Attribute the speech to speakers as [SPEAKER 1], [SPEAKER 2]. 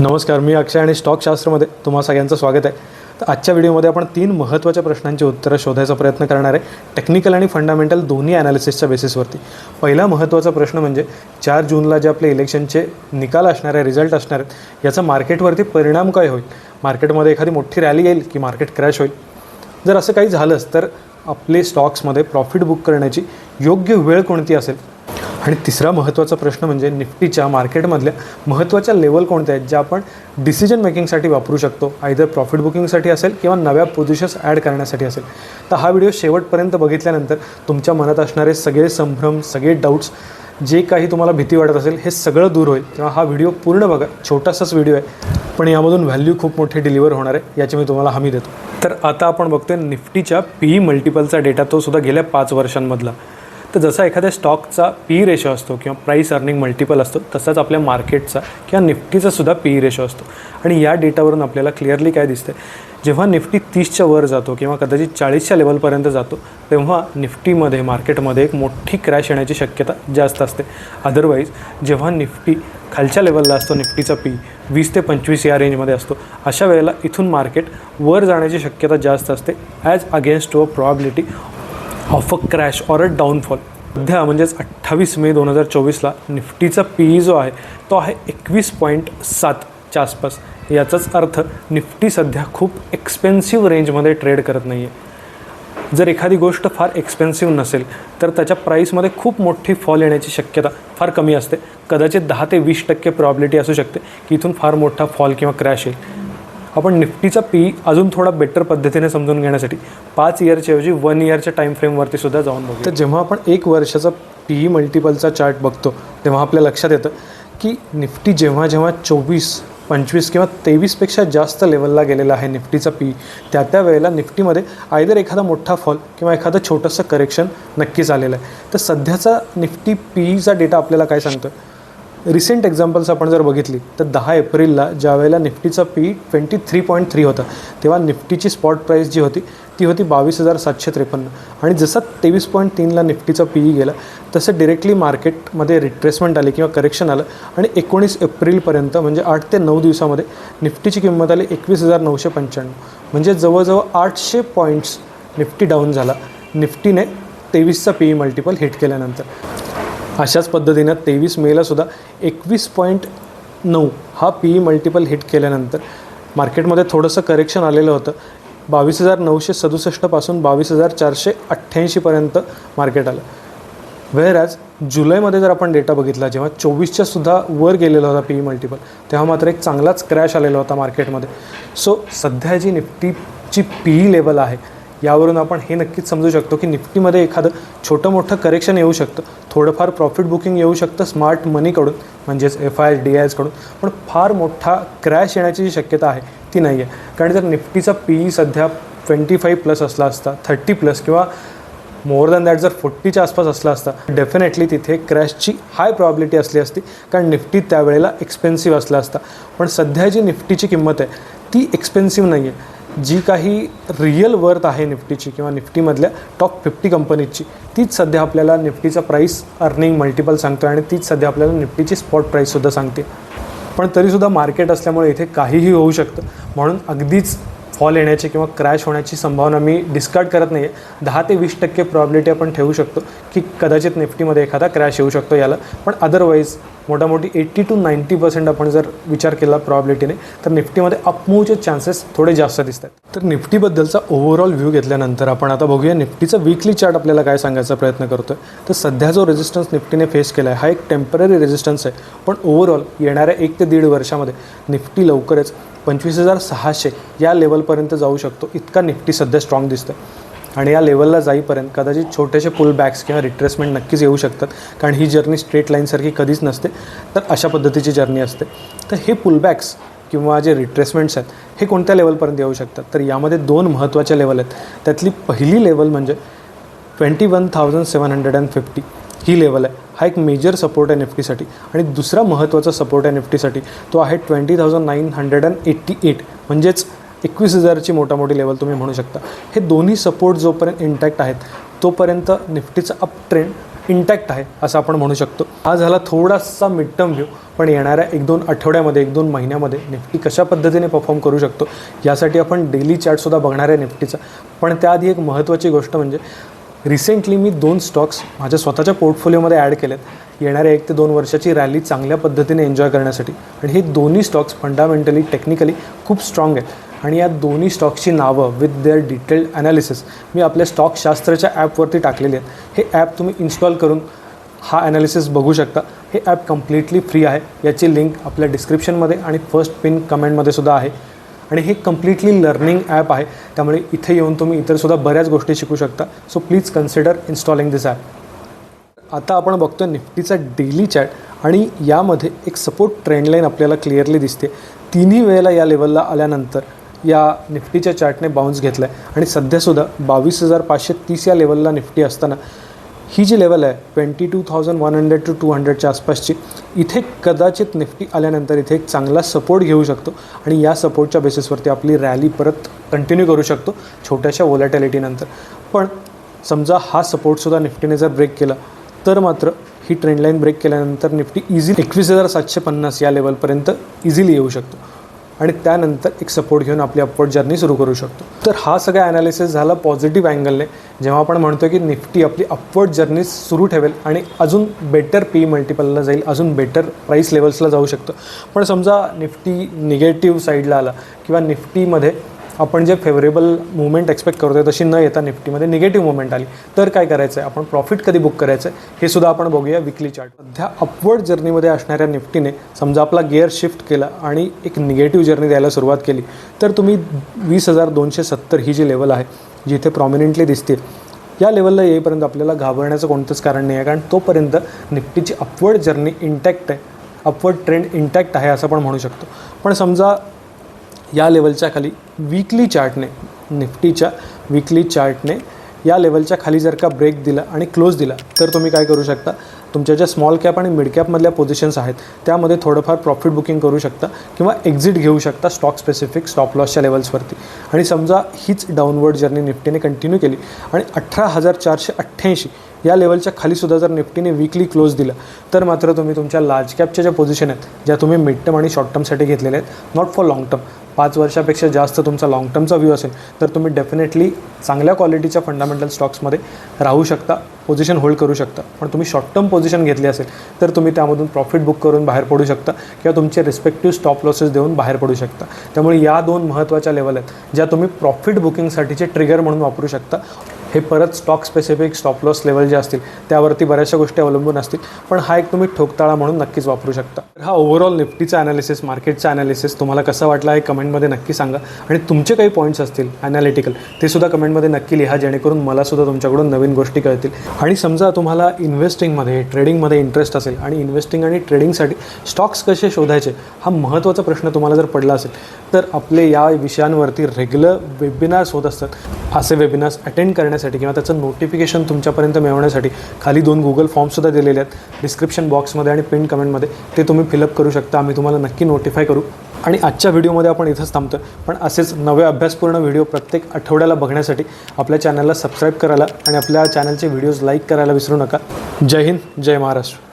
[SPEAKER 1] नमस्कार मी अक्षय आणि स्टॉकशास्त्रमध्ये तुम्हा सगळ्यांचं स्वागत आहे. तर आजच्या व्हिडिओमध्ये आपण तीन महत्त्वाच्या प्रश्नांची उत्तरं शोधायचा प्रयत्न करणार आहे. टेक्निकल आणि फंडामेंटल दोन्ही ॲनालिसिसच्या बेसिसवरती पहिला महत्त्वाचा प्रश्न म्हणजे चार जूनला जे आपले इलेक्शनचे निकाल असणार आहे रिझल्ट असणार आहेत याचा मार्केटवरती परिणाम काय होईल? मार्केटमध्ये एखादी मोठी रॅली येईल की मार्केट क्रॅश होईल? जर असं काही झालंच तर आपले स्टॉक्समध्ये प्रॉफिट बुक करण्याची योग्य वेळ कोणती असेल? आणि तिसरा महत्त्वाचा प्रश्न म्हणजे निफ्टीच्या मार्केटमधल्या महत्त्वाच्या लेवल कोणत्या आहेत ज्या आपण डिसिजन मेकिंगसाठी वापरू शकतो. आयदर प्रॉफिट बुकिंगसाठी असेल किंवा नव्या पोझिशन्स ॲड करण्यासाठी असेल. तर हा व्हिडिओ शेवटपर्यंत बघितल्यानंतर तुमच्या मनात असणारे सगळे संभ्रम सगळे डाऊट्स जे काही तुम्हाला भीती वाटत असेल हे सगळं दूर होईल. तेव्हा हा व्हिडिओ पूर्ण बघा. छोटासाच व्हिडिओ आहे. पण यामधून व्हॅल्यू खूप मोठी डिलिव्हर होणार आहे याची मी तुम्हाला हमी देतो. तर आता आपण बघतोय निफ्टीच्या पी मल्टिपलचा डेटा तो सुद्धा गेल्या पाच वर्षांमधला. तर जसा एखाद्या स्टॉकचा पी रेशो असतो किंवा प्राईस अर्निंग मल्टिपल असतो तसाच आपल्या मार्केटचा किंवा निफ्टीचा सुद्धा पी रेशो असतो. आणि या डेटावरून आपल्याला क्लिअरली काय दिसतं जेव्हा निफ्टी तीसच्या वर जातो किंवा कदाचित चाळीसच्या लेवलपर्यंत जातो तेव्हा निफ्टीमध्ये मार्केटमध्ये एक मोठी क्रॅश येण्याची शक्यता जास्त असते. अदरवाईज जेव्हा निफ्टी खालच्या लेवलला असतो निफ्टीचा पी वीस ते पंचवीस या रेंजमध्ये असतो अशा वेळेला इथून मार्केट वर जाण्याची शक्यता जास्त असते as against to a probability of a crash or a downfall सध्या म्हणजेच अठ्ठावीस मे दोन हजार चोवीसला निफ्टीचा पी जो आहे तो आहे एकवीस पॉईंट सातच्या आसपास. याचाच अर्थ निफ्टी सध्या खूप एक्सपेन्सिव्ह रेंजमध्ये ट्रेड करत नाही आहे जर एखादी गोष्ट फार एक्सपेन्सिव्ह नसेल तर त्याच्या प्राईसमध्ये खूप मोठी फॉल येण्याची शक्यता फार कमी असते. कदाचित दहा ते वीस टक्के प्रॉबिलिटी असू शकते की इथून फार मोठा फॉल किंवा क्रॅश येईल. आपण निफ्टीचा पी अजून थोडा बेटर पद्धतीने समजून घेण्यासाठी पाच इयरच्या ऐवजी वन इयरच्या टाईम फ्रेमवरती सुद्धा जाऊन बघू तर जेव्हा आपण एक वर्षाचा पी मल्टिपलचा चार्ट बघतो तेव्हा आपल्या लक्षात येतं की निफ्टी जेव्हा जेव्हा चोवीस पंचवीस किंवा तेवीसपेक्षा जास्त लेवलला गेलेला आहे निफ्टीचा पी त्या त्या वेळेला निफ्टीमध्ये आयदर एखादा मोठा फॉल किंवा एखादं छोटंसं करेक्शन नक्कीच आलेलं आहे. तर सध्याचा निफ्टी पीचा डेटा आपल्याला काय सांगतो रिसेंट एक्झाम्पल्स आपण जर बघितली तर दहा एप्रिलला ज्या वेळेला निफ्टीचा P twenty three point three होता तेव्हा निफ्टीची स्पॉट प्राईस जी होती ती होती बावीस हजार सातशे त्रेपन्न. आणि जसं तेवीस पॉईंट तीनला निफ्टीचा पी गेला तसं डिरेक्टली मार्केटमध्ये रिट्रेसमेंट आली किंवा करेक्शन आलं. आणि एकोणीस एप्रिलपर्यंत म्हणजे आठ ते नऊ दिवसामध्ये निफ्टीची किंमत आली एकवीस हजार नऊशे पंच्याण्णव. म्हणजे जवळजवळ आठशे पॉईंट्स निफ्टी डाऊन झाला. निफ्टीने तेवीसचा पी ई मल्टिपल हिट केल्यानंतर. अशाच पद्धतीनं तेवीस मेला सुद्धा एकवीस पॉईंट नऊ हा पी मल्टिपल हिट केल्यानंतर मार्केटमध्ये थोडंसं करेक्शन आलेलं होतं. बावीस हजार नऊशे सदुसष्टपासून बावीस हजार चारशे अठ्ठ्याऐंशीपर्यंत मार्केट आलं. वेअर ॲज जुलैमध्ये जर आपण डेटा बघितला जेव्हा चोवीसच्या सुद्धा वर गेलेला होता पी मल्टिपल तेव्हा मात्र एक चांगलाच क्रॅश आलेला होता मार्केटमध्ये सो सध्या जी निफ्टीची पी लेवल आहे यावरून आपण हे नक्कीच समजू शकतो की निफ्टीमध्ये एखादं छोटं मोठं करेक्शन येऊ शकतं. थोडंफार प्रॉफिट बुकिंग येऊ शकतं स्मार्ट मनीकडून म्हणजेच F I S D I एसकडून पण फार मोठा क्रॅश येण्याची जी शक्यता आहे ती नाही आहे. कारण जर निफ्टीचा पी ई सध्या ट्वेंटी फाईव्ह प्लस असला असता थर्टी प्लस किंवा मोर दॅन दॅट जर फोर्टीच्या आसपास असला असता डेफिनेटली तिथे क्रॅशची हाय प्रॉबिलिटी असली असती. कारण निफ्टी त्यावेळेला एक्सपेन्सिव्ह असला असता. पण सध्या जी निफ्टीची किंमत आहे ती एक्सपेन्सिव्ह नाही आहे जी काही रिअल वर्थ आहे निफ्टीची किंवा निफ्टीमधल्या टॉप फिफ्टी कंपनीजची तीच सध्या आपल्याला निफ्टीचा प्राईस अर्निंग मल्टिपल सांगतो आणि तीच सध्या आपल्याला निफ्टीची स्पॉट प्राईससुद्धा सांगते. पण तरीसुद्धा मार्केट असल्यामुळे इथे काहीही होऊ शकतं. म्हणून अगदीच फॉल येण्याची किंवा क्रॅश होण्याची संभावना मी डिस्कार्ड करत नाही आहे दहा ते वीस टक्के प्रॉबिलिटी आपण ठेवू शकतो की कदाचित निफ्टीमध्ये एखादा क्रॅश येऊ शकतो याला. पण अदरवाईज मोठामोठी एट्टी टू नाईंटी पर्सेंट आपण जर विचार केला प्रॉबिलिटीने तर निफ्टीमध्ये अपमूवचे चान्सेस थोडे जास्त दिसतात. तर निफ्टीबद्दलचा ओव्हरऑल व्ह्यू घेतल्यानंतर आपण आता बघूया निफ्टीचा वीकली चार्ट आपल्याला काय सांगायचा प्रयत्न करतो आहे तर सध्या जो रेजिस्टन्स निफ्टीने फेस केला आहे हा एक टेंपररी रेजिस्टन्स आहे. पण ओव्हरऑल येणाऱ्या एक ते दीड वर्षामध्ये निफ्टी लवकरच पंचवीस हजार सहाशे या लेवलपर्यंत जाऊ शकतो. इतका निफ्टी सध्या स्ट्रॉंग दिसतं आणि या लेवलला जाईपर्यंत कदाचित छोटेसे पुल बॅक्स किंवा रिट्रेसमेंट नक्कीच येऊ शकतात. कारण ही जर्नी स्ट्रेट लाईनसारखी कधीच नसते. तर अशा पद्धतीची जर्नी असते. तर हे पुलबॅक्स किंवा जे रिट्रेसमेंट्स आहेत हे कोणत्या लेवलपर्यंत येऊ शकतात? तर यामध्ये दोन महत्त्वाच्या लेवल आहेत. त्यातली पहिली लेवल म्हणजे twenty one thousand seven hundred and fifty he level आहे. हा एक मेजर सपोर्ट आहे निफ्टीसाठी आणि दुसरा महत्त्वाचा सपोर्ट आहे निफ्टीसाठी तो आहे twenty thousand nine hundred and eighty eight म्हणजेच एकवीस हजारची मोठामोठी लेवल तुम्ही म्हणू शकता. हे दोन्ही सपोर्ट जोपर्यंत इंटॅक्ट आहेत तोपर्यंत निफ्टीचा अप ट्रेंड इंटॅक्ट आहे असं आपण म्हणू शकतो. हा झाला थोडासा मिड टर्म व्ह्यू पण येणाऱ्या एक दोन आठवड्यामध्ये एक दोन महिन्यामध्ये निफ्टी कशा पद्धतीने परफॉर्म करू शकतो यासाठी आपण डेली चार्टसुद्धा बघणार आहे निफ्टीचा पण त्याआधी एक महत्त्वाची गोष्ट म्हणजे रिसेंटली मी दोन स्टॉक्स माझ्या स्वतःच्या पोर्टफोलिओमध्ये ॲड केलेत. येणाऱ्या एक ते दोन वर्षाची रॅली चांगल्या पद्धतीने एन्जॉय करण्यासाठी. आणि हे दोन्ही स्टॉक्स फंडामेंटली टेक्निकली खूप स्ट्रॉंग आहेत. आणि या दोन्ही स्टॉक्सची नावं विथ देअर डिटेल्ड ॲनालिसिस मी आपल्या स्टॉकशास्त्राच्या ॲपवरती टाकलेली आहेत. हे ॲप तुम्ही इन्स्टॉल करून हा ॲनालिसिस बघू शकता. हे ॲप कम्प्लिटली फ्री आहे. याची लिंक आपल्या डिस्क्रिप्शनमध्ये आणि फर्स्ट पिन कमेंटमध्ये सुद्धा आहे. आणि हे कम्प्लिटली लर्निंग ॲप आहे. त्यामुळे इथे येऊन तुम्ही इतरसुद्धा बऱ्याच गोष्टी शिकू शकता. So please consider installing this app आता आपण बघतो निफ्टीचा डेली चॅट आणि यामध्ये एक सपोर्ट ट्रेंडलाईन आपल्याला क्लिअरली दिसते. तिन्ही वेळेला या लेवलला आल्यानंतर या निफ्टीच्या चार्टने बाउन्स घेतला आहे आणि सध्यासुद्धा बावीस हजार पाचशे तीस या लेवलला निफ्टी असताना ही जी लेवल आहे twenty two thousand one hundred to two हंड्रेडच्या आसपासची इथे कदाचित निफ्टी आल्यानंतर इथे एक चांगला सपोर्ट घेऊ शकतो आणि या सपोर्टच्या बेसिसवरती आपली रॅली परत कंटिन्यू करू शकतो छोट्याशा वोलॅटॅलिटीनंतर पण समजा हा सपोर्टसुद्धा निफ्टीने जर ब्रेक केला तर मात्र ही ट्रेंडलाईन ब्रेक केल्यानंतर निफ्टी इझी एकवीस हजार सातशे पन्नास या लेवलपर्यंत इझिली येऊ शकतो. आणि त्यानंतर एक सपोर्ट घेऊन आपली अपवर्ड जर्नी सुरू करू शकतो. तर हा सगळा ॲनालिसिस झाला पॉझिटिव्ह अँगलने जेव्हा आपण म्हणतो की निफ्टी आपली अपवर्ड जर्नी सुरू ठेवेल आणि अजून बेटर पी मल्टिपलला जाईल अजून बेटर प्राईस लेवल्सला जाऊ शकतं. पण समजा निफ्टी निगेटिव्ह साईडला आला किंवा निफ्टीमध्ये आपण जे फेवरेबल मुवमेंट एक्सपेक्ट करतोय तशी न येता निफ्टीमध्ये निगेटिव्ह मुवमेंट आली. तर काय करायचं आहे आपण प्रॉफिट कधी बुक करायचं आहे हे सुद्धा आपण बघूया विकली चार्ट सध्या अपवर्ड जर्नीमध्ये असणाऱ्या निफ्टीने समजा आपला गिअर शिफ्ट केला आणि एक निगेटिव्ह जर्नी द्यायला सुरुवात केली तर तुम्ही वीस हजार दोनशे सत्तर ही जी लेवल आहे जिथे प्रॉमिनंटली दिसते या लेवलला येईपर्यंत आपल्याला घाबरण्याचं कोणतंच कारण नाही आहे कारण तोपर्यंत निफ्टीची अपवर्ड जर्नी इंटॅक्ट आहे. अपवर्ड ट्रेंड इंटॅक्ट आहे असं पण म्हणू शकतो. पण समजा या लेवलच्या खाली वीकली चार्टने निफ्टीच्या वीकली चार्टने या लेवलच्या खाली जर का ब्रेक दिला आणि क्लोज दिला तर तुम्ही काय करू शकता? तुमच्या ज्या स्मॉल कॅप आणि मिड कॅपमधल्या पोझिशन्स आहेत त्यामध्ये थोडंफार प्रॉफिट बुकिंग करू शकता किंवा एक्झिट घेऊ शकता स्टॉक स्पेसिफिक स्टॉप लॉसच्या लेवल्सवरती आणि समजा हीच डाऊनवर्ड जर्नी निफ्टीने कंटिन्यू केली आणि अठरा हजार चारशे अठ्ठ्याऐंशी या लेवलच्या खालीसुद्धा जर निफ्टीने वीकली क्लोज दिलं तर मात्र तुम्ही तुमच्या लार्ज कॅपच्या ज्या पोझिशन आहेत ज्या तुम्ही मिड टर्म आणि शॉर्ट टर्मसाठी घेतलेल्या आहेत नॉट फॉर लाँग टर्म पाच वर्षापेक्षा जास्त तुमचा लाँग टर्मचा व्ह्यू असेल तर तुम्ही डेफिनेटली चांगल्या क्वालिटीच्या फंडामेंटल स्टॉक्समध्ये राहू शकता पोझिशन होल्ड करू शकता. पण तुम्ही शॉर्ट टर्म पोझिशन घेतली असेल तर तुम्ही त्यामधून प्रॉफिट बुक करून बाहेर पडू शकता किंवा तुमचे रिस्पेक्टिव्ह स्टॉप लॉसेस देऊन बाहेर पडू शकता. त्यामुळे या दोन महत्त्वाच्या लेवल आहेत ज्या तुम्ही प्रॉफिट बुकिंगसाठीचे ट्रिगर म्हणून वापरू शकता. हे परत stock specific stop loss level जे असतील त्यावरती बऱ्याचशा गोष्टी अवलंबून असतील. पण हा एक तुम्ही ठोकताळा म्हणून नक्कीच वापरू शकता. हा ओव्हरऑल निफ्टीचा ॲनालिसिस मार्केटचा ॲनालिसिस तुम्हाला कसा वाटला हे कमेंटमध्ये नक्की सांगा. आणि तुमचे काही पॉईंट्स असतील ॲनालिटिकल ते सुद्धा कमेंटमध्ये नक्की लिहा जेणेकरून मला सुद्धा तुमच्याकडून नवीन गोष्टी कळतील. आणि समजा तुम्हाला इन्व्हेस्टिंगमध्ये ट्रेडिंगमध्ये इंटरेस्ट असेल आणि इन्व्हेस्टिंग आणि ट्रेडिंगसाठी स्टॉक्स कसे शोधायचे हा महत्त्वाचा प्रश्न तुम्हाला जर पडला असेल तर आपले या विषयांवरती रेग्युलर वेबिनार्स होत असतात. असे वेबिनार्स अटेंड करण्यासाठी करण्यासाठी किंवा त्याचं नोटिफिकेशन तुमच्यापर्यंत मिळवण्यासाठी खाली दोन गुगल फॉर्मसुद्धा दिलेले आहेत. डिस्क्रिप्शन बॉक्समध्ये आणि पिन कमेंटमध्ये ते तुम्ही फिलअप करू शकता. आम्ही तुम्हाला नक्की नोटिफाय करू. आणि आजच्या व्हिडिओमध्ये आपण इथंच थांबतो पण असेच नवे अभ्यासपूर्ण व्हिडिओ प्रत्येक आठवड्याला बघण्यासाठी आपल्या चॅनलला सबस्क्राईब करायला आणि आपल्या चॅनलचे व्हिडिओज लाईक करायला विसरू नका. जय हिंद जय महाराष्ट्र.